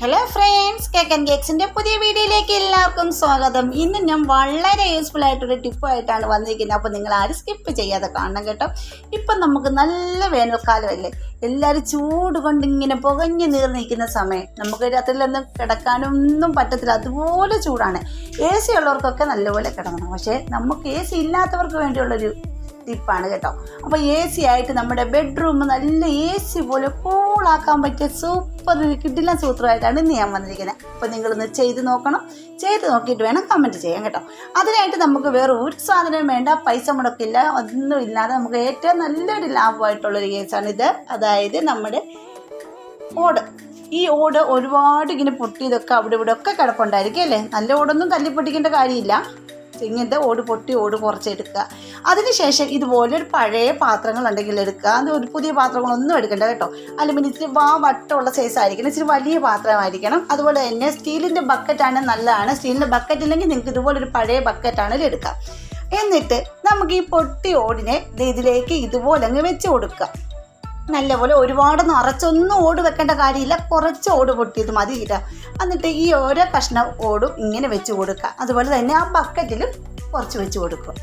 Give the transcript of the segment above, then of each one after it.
Hello friends cake and കേക്സിന്റെ പുതിയ വീഡിയോയിലേക്ക് എല്ലാവർക്കും സ്വാഗതം. ഇന്ന് ഞാൻ വളരെ യൂസ്ഫുൾ ആയിട്ടൊരു ടിപ്പായിട്ടാണ് വന്നിരിക്കുന്നത്. അപ്പോൾ നിങ്ങൾ ആരും സ്കിപ്പ് ചെയ്യാതെ കാണണം കേട്ടോ. ഇപ്പം നമുക്ക് നല്ല വേനൽക്കാലമല്ലേ? എല്ലാവരും ചൂട് കൊണ്ട് ഇങ്ങനെ പുകഞ്ഞു നീർ നിൽക്കുന്ന സമയം നമുക്ക് രാത്രിയിലൊന്നും കിടക്കാനൊന്നും പറ്റത്തില്ല. അതുപോലെ ചൂടാണ്. എ സി ഉള്ളവർക്കൊക്കെ നല്ലപോലെ കിടക്കണം. പക്ഷേ നമുക്ക് എ സി ഇല്ലാത്തവർക്ക് വേണ്ടിയുള്ളൊരു ടിപ്പാണ് കേട്ടോ. അപ്പോൾ എ സി ആയിട്ട് നമ്മുടെ ബെഡ്റൂം നല്ല എ സി പോലെ കൂളാക്കാൻ പറ്റിയ സൂപ്പർ കിട്ടില്ല സൂത്രമായിട്ടാണ് ഇന്ന് ഞാൻ വന്നിരിക്കുന്നത് അപ്പോൾ നിങ്ങളൊന്ന് ചെയ്ത് നോക്കണം. ചെയ്ത് നോക്കിയിട്ട് വേണം കമന്റ് ചെയ്യാൻ കേട്ടോ. അതിനായിട്ട് നമുക്ക് വേറെ ഒരു സാധനവും വേണ്ട. പൈസ മുടക്കില്ല. ഒന്നും ഇല്ലാതെ നമുക്ക് ഏറ്റവും നല്ലൊരു ലാഭമായിട്ടുള്ളൊരു കേസാണ് ഇത്. അതായത് നമ്മുടെ ഓട്. ഈ ഓട് ഒരുപാട് ഇങ്ങനെ പൊട്ടിയതൊക്കെ അവിടെ ഇവിടെ ഒക്കെ കിടപ്പുണ്ടായിരിക്കും അല്ലേ? നല്ല ഓടൊന്നും തല്ലിപ്പൊട്ടിക്കേണ്ട കാര്യമില്ല. ഇങ്ങനത്തെ ഓട് പൊട്ടി ഓട് കുറച്ചെടുക്കുക അതിനുശേഷം ഇതുപോലെ ഒരു പഴയ പാത്രങ്ങൾ ഉണ്ടെങ്കിൽ എടുക്കുക. അത് ഒരു പുതിയ പാത്രങ്ങളൊന്നും എടുക്കണ്ട കേട്ടോ. അലുമിനിയം ഇച്ചിരി വാ വട്ടമുള്ള സൈസ് ആയിരിക്കണം. ഇച്ചിരി വലിയ പാത്രമായിരിക്കണം. അതുപോലെ തന്നെ സ്റ്റീലിന്റെ ബക്കറ്റാണ് നല്ലതാണ്. സ്റ്റീലിന്റെ ബക്കറ്റ് ഇല്ലെങ്കിൽ നിങ്ങൾക്ക് ഇതുപോലെ ഒരു പഴയ ബക്കറ്റാണ് എടുക്കുക എന്നിട്ട് നമുക്ക് ഈ പൊട്ടി ഓടിനെ ഇതിലേക്ക് ഇതുപോലെ അങ്ങ് വെച്ച് കൊടുക്കുക. നല്ലപോലെ ഒരുപാട് നിറച്ചൊന്നും ഓട് വെക്കേണ്ട കാര്യമില്ല. കുറച്ച് ഓട് പൊട്ടിയത് മതി കിട്ടുക എന്നിട്ട് ഈ ഓരോ കഷ്ണം ഓടും ഇങ്ങനെ വെച്ച് കൊടുക്കുക. അതുപോലെ തന്നെ ആ ബക്കറ്റിലും കുറച്ച് വെച്ച് കൊടുക്കുക.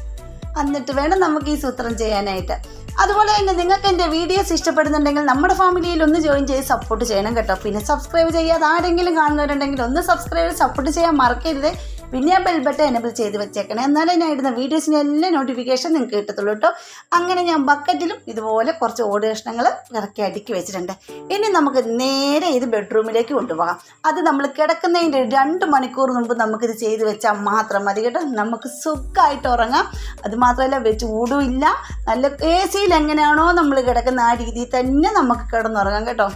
എന്നിട്ട് വേണം നമുക്ക് ഈ സൂത്രം ചെയ്യാനായിട്ട്. അതുപോലെ തന്നെ നിങ്ങൾക്ക് എന്റെ വീഡിയോസ് ഇഷ്ടപ്പെടുന്നുണ്ടെങ്കിൽ നമ്മുടെ ഫാമിലിയിൽ ഒന്ന് ജോയിൻ ചെയ്ത് സപ്പോർട്ട് ചെയ്യണം കേട്ടോ. പിന്നെ സബ്സ്ക്രൈബ് ചെയ്യാതെ ആരെങ്കിലും കാണുന്നവരുണ്ടെങ്കിൽ ഒന്ന് സബ്സ്ക്രൈബ് സപ്പോർട്ട് ചെയ്യാൻ മറക്കരുത്. പിന്നെ ആ ബെൽ ബട്ടൺ എനബിൾ ചെയ്ത് വെച്ചേക്കണേ. എന്നാലേ ഞാൻ ഇടുന്ന വീഡിയോസിന്റെ എല്ലാ നോട്ടിഫിക്കേഷൻ നിങ്ങൾക്ക് കിട്ടത്തുള്ളൂ കേട്ടോ അങ്ങനെ ഞാൻ ബക്കറ്റിലും ഇതുപോലെ കുറച്ച് ഓട് കഷ്ണങ്ങൾ ഇറക്കി അടുക്കി വെച്ചിട്ടുണ്ട്. ഇനി നമുക്ക് നേരെ ഇത് ബെഡ്റൂമിലേക്ക് കൊണ്ടുപോകാം. അത് നമ്മൾ കിടക്കുന്നതിന്റെ രണ്ട് മണിക്കൂർ മുമ്പ് നമുക്കിത് ചെയ്ത് വെച്ചാൽ മാത്രം മതി കേട്ടോ. നമുക്ക് സുഖമായിട്ട് ഉറങ്ങാം. അത് മാത്രമല്ല വെച്ച് ഊടുമില്ല നല്ല എ സിയിൽ എങ്ങനെയാണോ നമ്മൾ കിടക്കുന്ന ആ രീതിയിൽ തന്നെ നമുക്ക് കിടന്നുറങ്ങാം കേട്ടോ.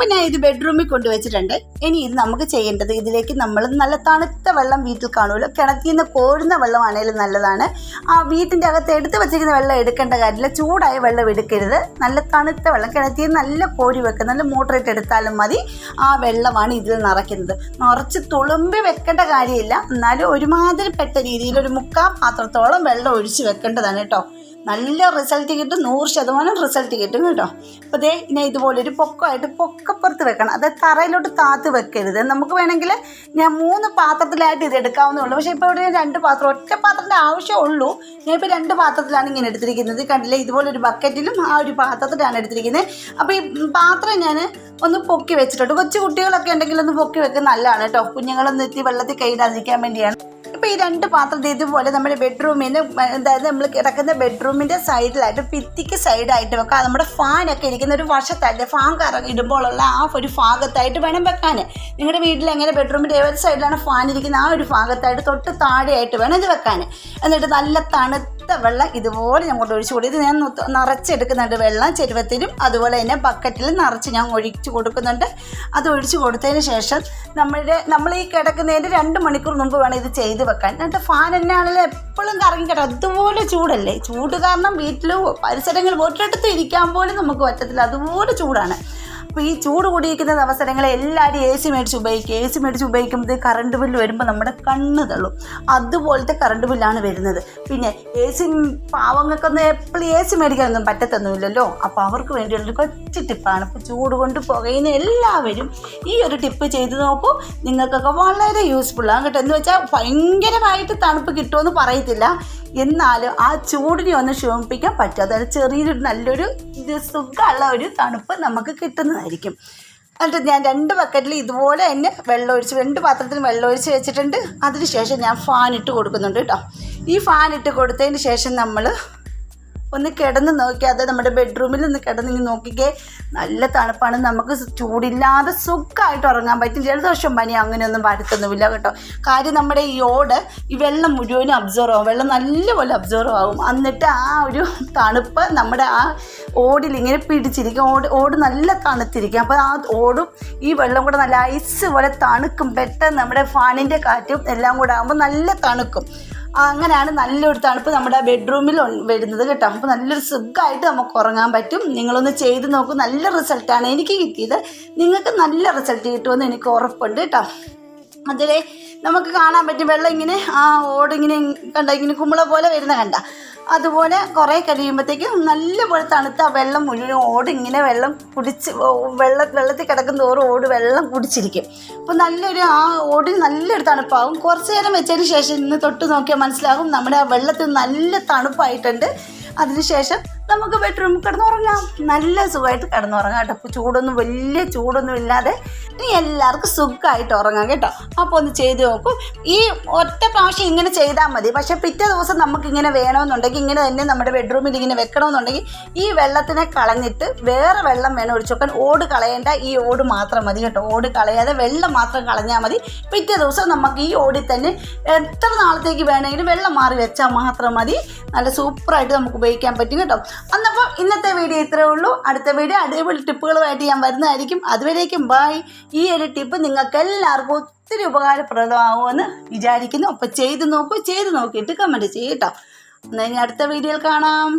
ഇപ്പം ഞാൻ ഇത് ബെഡ്റൂമിൽ കൊണ്ടുവച്ചിട്ടുണ്ട്. ഇനി ഇത് നമുക്ക് ചെയ്യേണ്ടത് ഇതിലേക്ക് നമ്മൾ നല്ല തണുത്ത വെള്ളം വീട്ടിൽ കാണുമല്ലോ. കിണറ്റിൽ നിന്ന് കോരുന്ന വെള്ളമാണേലും നല്ലതാണ്. ആ വീട്ടിന്റെ അകത്ത് എടുത്ത് വെച്ചിരിക്കുന്ന വെള്ളം എടുക്കേണ്ട കാര്യമില്ല. ചൂടായ വെള്ളം എടുക്കരുത്. നല്ല തണുത്ത വെള്ളം കിണറ്റിൽ നിന്ന് നല്ല കോരി വെക്കുക നല്ല മോട്ടറിട്ട് എടുത്താലും മതി. ആ വെള്ളമാണ് ഇതിൽ നിറയ്ക്കുന്നത്. നിറച്ച് തുളുമ്പി വെക്കേണ്ട കാര്യമില്ല. എന്നാലും ഒരുമാതിരിപ്പെട്ട രീതിയിൽ ഒരു മുക്കാൽ പാത്രത്തോളം വെള്ളം ഒഴിച്ച് വെക്കേണ്ടതാണ് കേട്ടോ. നല്ല റിസൾട്ട് കിട്ടും നൂറ് ശതമാനം റിസൾട്ട് കിട്ടും കേട്ടോ. അപ്പോൾ ദേ ഇനി ഇതുപോലൊരു പൊക്കമായിട്ട് പൊക്കപ്പുറത്ത് വെക്കണം. അത് തറയിലോട്ട് താത്ത് വെക്കരുത്. നമുക്ക് വേണമെങ്കിൽ ഞാൻ മൂന്ന് പാത്രത്തിലായിട്ട് ഇത് എടുക്കാവുന്നേ ഉള്ളൂ. പക്ഷേ ഇപ്പോൾ ഇവിടെ രണ്ട് പാത്രം ഒറ്റ പാത്രത്തിന്റെ ആവശ്യമുള്ളൂ ഞാൻ ഇപ്പോൾ രണ്ട് പാത്രത്തിലാണ് ഇങ്ങനെ എടുത്തിരിക്കുന്നത്. കണ്ടില്ലേ ഇതുപോലൊരു ബക്കറ്റിലും ആ ഒരു പാത്രത്തിലാണ് എടുത്തിരിക്കുന്നത്. അപ്പോൾ ഈ പാത്രം ഞാൻ ഒന്ന് പൊക്കി വെച്ചിട്ടുണ്ട്. കൊച്ചു കുട്ടികളൊക്കെ ഉണ്ടെങ്കിൽ ഒന്ന് പൊക്കി വെക്കുന്നത് നല്ലതാണ് കേട്ടോ. കുഞ്ഞുങ്ങളൊന്നും എത്തി വെള്ളത്തിൽ കൈയിടാതിരിക്കാൻ വേണ്ടിയാണ്. രണ്ട് പാത്രം ഇതുപോലെ നമ്മുടെ ബെഡ്റൂമിൽ നിന്ന് അതായത് നമ്മൾ കിടക്കുന്ന ബെഡ്റൂമിന്റെ സൈഡിലായിട്ട് ഭിത്തിക്ക് സൈഡായിട്ട് വെക്കാം. നമ്മുടെ ഫാനൊക്കെ ഇരിക്കുന്ന ഒരു വശത്തായിട്ട് ഫാൻ കറ ഇടുമ്പോഴുള്ള ആ ഒരു ഭാഗത്തായിട്ട് വേണം വെക്കാൻ നിങ്ങളുടെ വീട്ടിൽ എങ്ങനെ ബെഡ്റൂമിന്റെ ഏത് സൈഡിലാണ് ഫാൻ ഇരിക്കുന്ന ആ ഒരു ഭാഗത്തായിട്ട് തൊട്ട് താഴെയായിട്ട് വേണം ഇത് വെക്കാൻ എന്നിട്ട് നല്ല തണുത്ത വെള്ളം ഇതുപോലെ കൊണ്ട് ഒഴിച്ചു കൊടുക്കും. ഇത് ഞാൻ നിറച്ചെടുക്കുന്നുണ്ട് വെള്ളം ചെരുവത്തിലും അതുപോലെ തന്നെ ബക്കറ്റിൽ നിറച്ച് ഞാൻ ഒഴിച്ചു കൊടുക്കുന്നുണ്ട്. അത് ഒഴിച്ചു കൊടുത്തതിന് ശേഷം നമ്മുടെ നമ്മൾ ഈ കിടക്കുന്നതിന്റെ രണ്ട് മണിക്കൂർ മുമ്പ് വേണം ഇത് ചെയ്ത് വെക്കാൻ. എന്നിട്ട് ഫാൻ തന്നെ എന്നാണെങ്കിലും എപ്പോഴും കറങ്ങി കിടക്കും. അതുപോലെ ചൂടല്ലേ? ചൂട് കാരണം വീട്ടിലും പരിസരങ്ങൾ വീട്ടിലെടുത്ത് ഇരിക്കാൻ പോലും നമുക്ക് പറ്റത്തില്ല. അതുപോലെ ചൂടാണ്. അപ്പോൾ ഈ ചൂട് കൂടിയിരിക്കുന്ന അവസരങ്ങളെ എല്ലാവരും എ സി മേടിച്ച് ഉപയോഗിക്കുക. എ സി മേടിച്ച് ഉപയോഗിക്കുമ്പോൾ കറണ്ട് ബില്ല് വരുമ്പോൾ നമ്മുടെ കണ്ണ് തള്ളും. അതുപോലത്തെ കറണ്ട് ബില്ലാണ് വരുന്നത്. പിന്നെ എ സി പാവങ്ങൾക്കൊന്നും എപ്പോഴും എ സി മേടിക്കാനൊന്നും പറ്റത്തൊന്നുമില്ലല്ലോ. അപ്പോൾ അവർക്ക് വേണ്ടിയുള്ളൊരു കൊച്ചു ടിപ്പാണ്. ഇപ്പോൾ ചൂട് കൊണ്ട് പുകയുന്ന എല്ലാവരും ഈ ഒരു ടിപ്പ് ചെയ്ത് നോക്കൂ. നിങ്ങൾക്കൊക്കെ വളരെ യൂസ്ഫുള്ളാണ് കേട്ടോ. എന്ന് വെച്ചാൽ ഭയങ്കരമായിട്ട് തണുപ്പ് കിട്ടുമെന്ന് പറയത്തില്ല. എന്നാലും ആ ചൂടിനെ ഒന്ന് ക്ഷമിപ്പിക്കാൻ പറ്റും. അതായത് ചെറിയൊരു നല്ലൊരു ഇത് സുഖമുള്ള ഒരു തണുപ്പ് നമുക്ക് കിട്ടുന്നതായിരിക്കും. എന്നിട്ട് ഞാൻ രണ്ട് ബക്കറ്റിൽ ഇതുപോലെ തന്നെ വെള്ളം ഒഴിച്ച് രണ്ട് പാത്രത്തിൽ വെള്ളം ഒഴിച്ച് വെച്ചിട്ടുണ്ട് അതിനുശേഷം ഞാൻ ഫാൻ ഇട്ട് കൊടുക്കുന്നുണ്ട് കേട്ടോ. ഈ ഫാൻ ഇട്ട് കൊടുത്തതിന് ശേഷം നമ്മൾ ഒന്ന് കിടന്ന് നോക്കിയാൽ അത് നമ്മുടെ ബെഡ്റൂമിൽ ഒന്ന് കിടന്ന് നോക്കിക്കേ നല്ല തണുപ്പാണ് നമുക്ക് ചൂടില്ലാതെ സുഖമായിട്ട് ഉറങ്ങാൻ പറ്റും. ജലദോഷം പനി അങ്ങനെയൊന്നും വരത്തൊന്നുമില്ല കേട്ടോ. കാര്യം നമ്മുടെ ഈ ഓട് ഈ വെള്ളം മുഴുവനും അബ്സോർവ് ആവും. വെള്ളം നല്ലപോലെ അബ്സോർവ് ആവും. എന്നിട്ട് ആ ഒരു തണുപ്പ് നമ്മുടെ ആ ഓടിൽ ഇങ്ങനെ പിടിച്ചിരിക്കും. ഓട് ഓട് നല്ല തണുത്തിരിക്കും. അപ്പോൾ ആ ഓടും ഈ വെള്ളം കൂടെ നല്ല ഐസ് പോലെ തണുക്കും. പെട്ടെന്ന് നമ്മുടെ ഫാനിന്റെ കാറ്റും എല്ലാം കൂടെ ആകുമ്പോൾ നല്ല തണുക്കും. അങ്ങനെയാണ് നല്ലൊരു തണുപ്പ് നമ്മുടെ ബെഡ്റൂമിൽ വരുന്നത് കേട്ടോ. അപ്പോൾ നല്ലൊരു സുഖമായിട്ട് നമുക്ക് ഉറങ്ങാൻ പറ്റും. നിങ്ങളൊന്ന് ചെയ്ത് നോക്കൂ. നല്ല റിസൾട്ടാണ് എനിക്ക് കിട്ടിയത്. നിങ്ങൾക്ക് നല്ല റിസൾട്ട് കിട്ടുമെന്ന് എനിക്ക് ഉറപ്പുണ്ട് കേട്ടോ. അതിലെ നമുക്ക് കാണാൻ പറ്റും. വെള്ളം ഇങ്ങനെ ആ ഓടിങ്ങനെ കണ്ട? ഇങ്ങനെ കുമ്പള പോലെ വരുന്ന കണ്ട. അതുപോലെ കുറേ കഴിയുമ്പോഴത്തേക്കും നല്ലപോലെ തണുത്ത വെള്ളം മുഴുവൻ ഓട് ഇങ്ങനെ വെള്ളം കുടിച്ച് വെള്ള വെള്ളത്തിൽ കിടക്കുന്ന തോറും ഓട് വെള്ളം കുടിച്ചിരിക്കും. അപ്പോൾ നല്ലൊരു ആ ഓടിന് നല്ലൊരു തണുപ്പാകും കുറച്ച് നേരം വെച്ചതിന് ശേഷം ഇന്ന് തൊട്ട് നോക്കിയാൽ മനസ്സിലാകും നമ്മുടെ ആ വെള്ളത്തിൽ നല്ല തണുപ്പായിട്ടുണ്ട്. അതിനുശേഷം നമുക്ക് ബെഡ്റൂമിൽ കിടന്നുറങ്ങാം. നല്ല സുഖമായിട്ട് കിടന്നുറങ്ങാം കേട്ടോ. ചൂടൊന്നും വലിയ ചൂടൊന്നും ഇല്ലാതെ ഇനി എല്ലാവർക്കും സുഖമായിട്ട് ഉറങ്ങാം കേട്ടോ. അപ്പോൾ ഒന്ന് ചെയ്ത് നോക്കും. ഈ ഒറ്റ പ്രാവശ്യം ഇങ്ങനെ ചെയ്താൽ മതി. പക്ഷേ പിറ്റേ ദിവസം നമുക്ക് ഇങ്ങനെ വേണമെന്നുണ്ടെങ്കിൽ ഇങ്ങനെ തന്നെ നമ്മുടെ ബെഡ്റൂമിൽ ഇങ്ങനെ വെക്കണമെന്നുണ്ടെങ്കിൽ ഈ വെള്ളത്തിനെ കളഞ്ഞിട്ട് വേറെ വെള്ളം വേണം. ഒഴിച്ചു ഓട് കളയേണ്ട ഈ ഓട് മാത്രം മതി കേട്ടോ. ഓട് കളയാതെ വെള്ളം മാത്രം കളഞ്ഞാൽ മതി. പിറ്റേ ദിവസം നമുക്ക് ഈ ഓടി തന്നെ എത്ര നാളത്തേക്ക് വേണമെങ്കിലും വെള്ളം മാറി വെച്ചാൽ മാത്രം മതി. നല്ല സൂപ്പറായിട്ട് നമുക്ക് ഉപയോഗിക്കാൻ പറ്റും കേട്ടോ. അന്നപ്പോൾ ഇന്നത്തെ വീഡിയോ ഇത്രേ ഉള്ളൂ. അടുത്ത വീഡിയോ അടിപൊളി ടിപ്പുകളുമായിട്ട് ഞാൻ വരുന്നതായിരിക്കും. അതുവരേക്കും ബായ് ഈ ഒരു ടിപ്പ് നിങ്ങൾക്ക് എല്ലാവർക്കും ഒത്തിരി ഉപകാരപ്രദമാകുമെന്ന് വിചാരിക്കുന്നു. അപ്പോൾ ചെയ്ത് നോക്കൂ ചെയ്ത് നോക്കിയിട്ട് കമന്റ് ചെയ്യട്ടോ എന്നാൽ ഇനി അടുത്ത വീഡിയോയിൽ കാണാം.